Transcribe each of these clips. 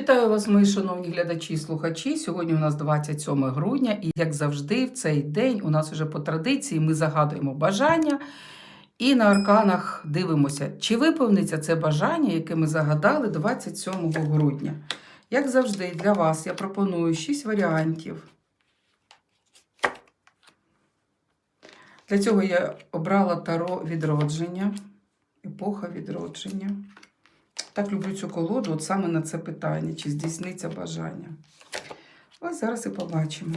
Вітаю вас, мої шановні глядачі і слухачі. Сьогодні у нас 27 грудня, і як завжди, в цей день у нас вже по традиції ми загадуємо бажання і на арканах дивимося, чи виповниться це бажання, яке ми загадали 27 грудня. Як завжди, для вас я пропоную 6 варіантів. Для цього я обрала таро відродження, епоха відродження. Так люблю цю колоду, от саме на це питання, чи здійсниться бажання. Ось зараз і побачимо.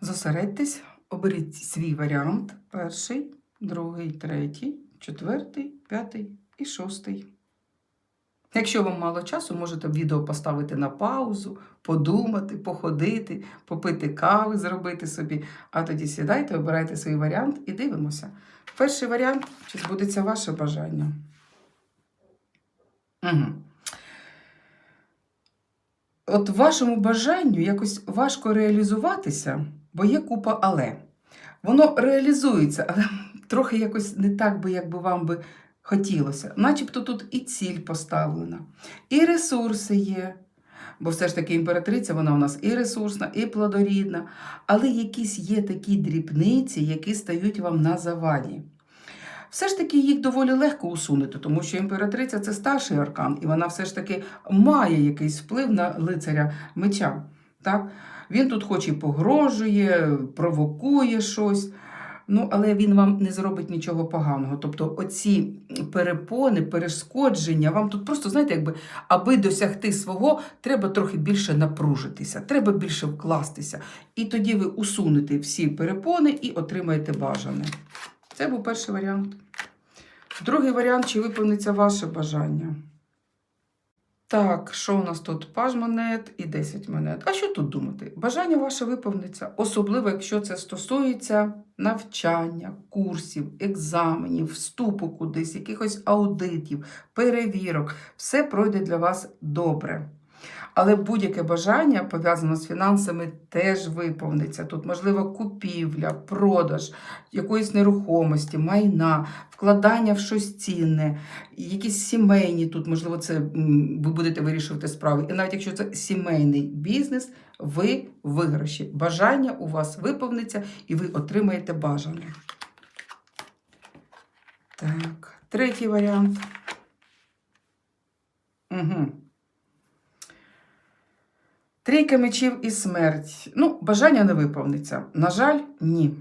Зосередьтесь, оберіть свій варіант: перший, другий, третій, четвертий, п'ятий і шостий. Якщо вам мало часу, можете відео поставити на паузу, подумати, походити, попити кави, зробити собі. А тоді сідайте, обирайте свій варіант і дивимося. Перший варіант чи збудеться ваше бажання. Угу. От вашому бажанню якось важко реалізуватися, бо є купа але. Воно реалізується, але трохи якось не так би, як би вам би хотілося. Начебто тут і ціль поставлена, і ресурси є. Бо все ж таки імператриця, вона у нас і ресурсна, і плодорідна, але якісь є такі дрібниці, які стають вам на заваді. Все ж таки їх доволі легко усунути, тому що імператриця це старший аркан, і вона все ж таки має якийсь вплив на лицаря меча. Так? Він тут хоч і погрожує, провокує щось. Ну, але він вам не зробить нічого поганого. Тобто, оці перепони, перешкодження, вам тут просто, знаєте, якби, аби досягти свого, треба трохи більше напружитися, треба більше вкластися. І тоді ви усунете всі перепони і отримаєте бажане. Це був перший варіант. Другий варіант, чи виповниться ваше бажання. Так, що у нас тут? Паж монет і 10 монет. А що тут думати? Бажання ваше виповниться, особливо, якщо це стосується навчання, курсів, екзаменів, вступу кудись, якихось аудитів, перевірок. Все пройде для вас добре. Але будь-яке бажання пов'язане з фінансами теж виповниться. Тут, можливо, купівля, продаж якоїсь нерухомості, майна, вкладання в щось цінне, якісь сімейні тут, можливо, це ви будете вирішувати справи. І навіть якщо це сімейний бізнес, ви виграші. Бажання у вас виповниться і ви отримаєте бажане. Так, третій варіант. Угу. Трійка мечів і смерть. Ну, бажання не виповниться. На жаль, ні.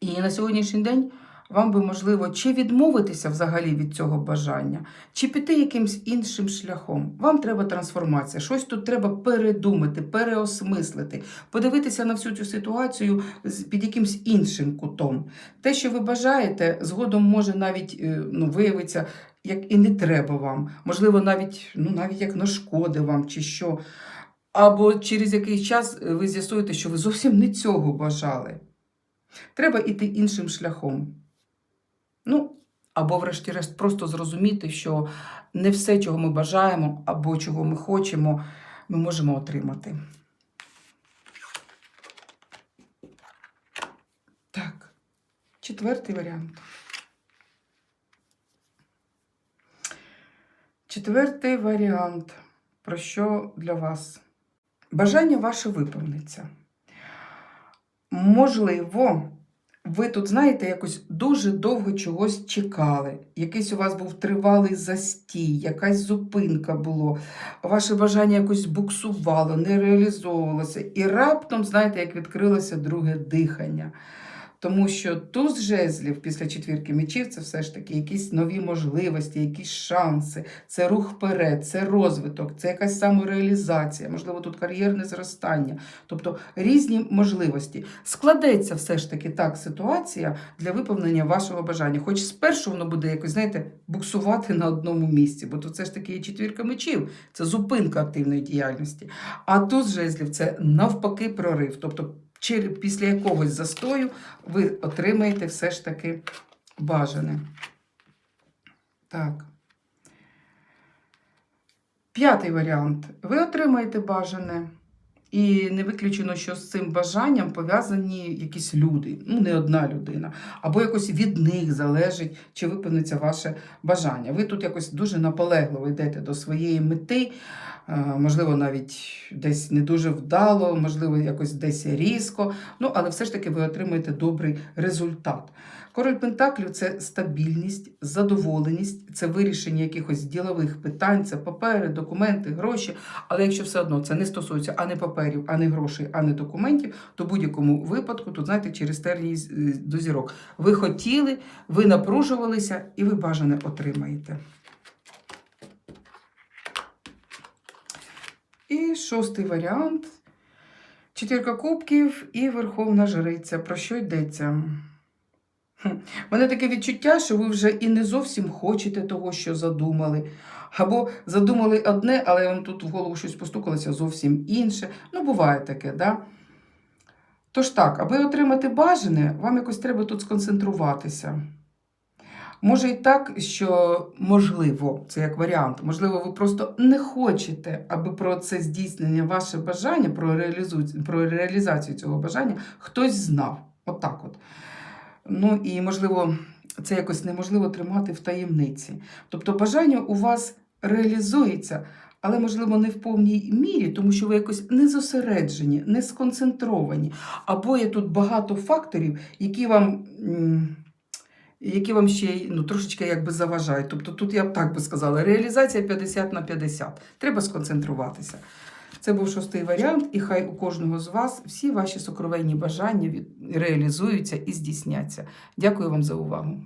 І на сьогоднішній день вам би можливо чи відмовитися взагалі від цього бажання, чи піти якимсь іншим шляхом. Вам треба трансформація. Щось тут треба передумати, переосмислити, подивитися на всю цю ситуацію під якимсь іншим кутом. Те, що ви бажаєте, згодом може навіть е, ну, виявитися, як і не треба вам. Можливо, навіть, ну, навіть як нашкоди вам чи що. Або через якийсь час е, ви з'ясуєте, що ви зовсім не цього бажали. Треба йти іншим шляхом. Ну, або, врешті-решт, просто зрозуміти, що не все, чого ми бажаємо, або чого ми хочемо, ми можемо отримати. Так, четвертий варіант. Четвертий варіант. Про що для вас? Бажання ваше виповниться. Можливо, ви тут, знаєте, якось дуже довго чогось чекали. Якийсь у вас був тривалий застій, якась зупинка було, ваше бажання якось буксувало, не реалізовувалося. І раптом, знаєте, як відкрилося друге дихання. Тому що туз жезлів після четвірки мечів це все ж таки якісь нові можливості, якісь шанси, це рух вперед, це розвиток, це якась самореалізація, можливо, тут кар'єрне зростання, тобто різні можливості. Складеться все ж таки так ситуація для виповнення вашого бажання. Хоч спершу воно буде якось, знаєте, буксувати на одному місці, бо тут все ж таки є четвірка мечів, це зупинка активної діяльності. А туз жезлів це навпаки прорив. Тобто чи після якогось застою ви отримаєте все ж таки бажане. Так. П'ятий варіант. Ви отримаєте бажане. І не виключено, що з цим бажанням пов'язані якісь люди, ну не одна людина, або якось від них залежить, чи виповниться ваше бажання. Ви тут якось дуже наполегливо йдете до своєї мети, е, можливо, навіть десь не дуже вдало, можливо, якось десь різко, ну але все ж таки ви отримаєте добрий результат. Король Пентаклів це стабільність, задоволеність, це вирішення якихось ділових питань, це папери, документи, гроші. Але якщо все одно це не стосується ані паперів, ані грошей, ані документів, то в будь-якому випадку, тут знаєте, через тернії е, до зірок. Ви хотіли, ви напружувалися і ви бажане отримаєте. І шостий варіант. Четвірка кубків і Верховна Жриця. Про що йдеться? У мене таке відчуття, що ви вже і не зовсім хочете того, що задумали. Або задумали одне, але вам тут в голову щось постукалося зовсім інше. Ну, буває таке, да? Тож так, аби отримати бажане, вам якось треба тут сконцентруватися. Може і так, що можливо, це як варіант, можливо, ви просто не хочете, аби про це здійснення ваше бажання, про, реалізацію цього бажання хтось знав. Отак от. Ну і, можливо, це якось неможливо тримати в таємниці. Тобто бажання у вас реалізується, але, можливо, не в повній мірі, тому що ви якось не зосереджені, не сконцентровані. Або є тут багато факторів, які вам. Які вам ще ну, трошечки якби заважають. Тобто тут я б так би сказала, реалізація 50 на 50. Треба сконцентруватися. Це був шостий варіант, і хай у кожного з вас всі ваші сокровенні бажання реалізуються і здійсняться. Дякую вам за увагу.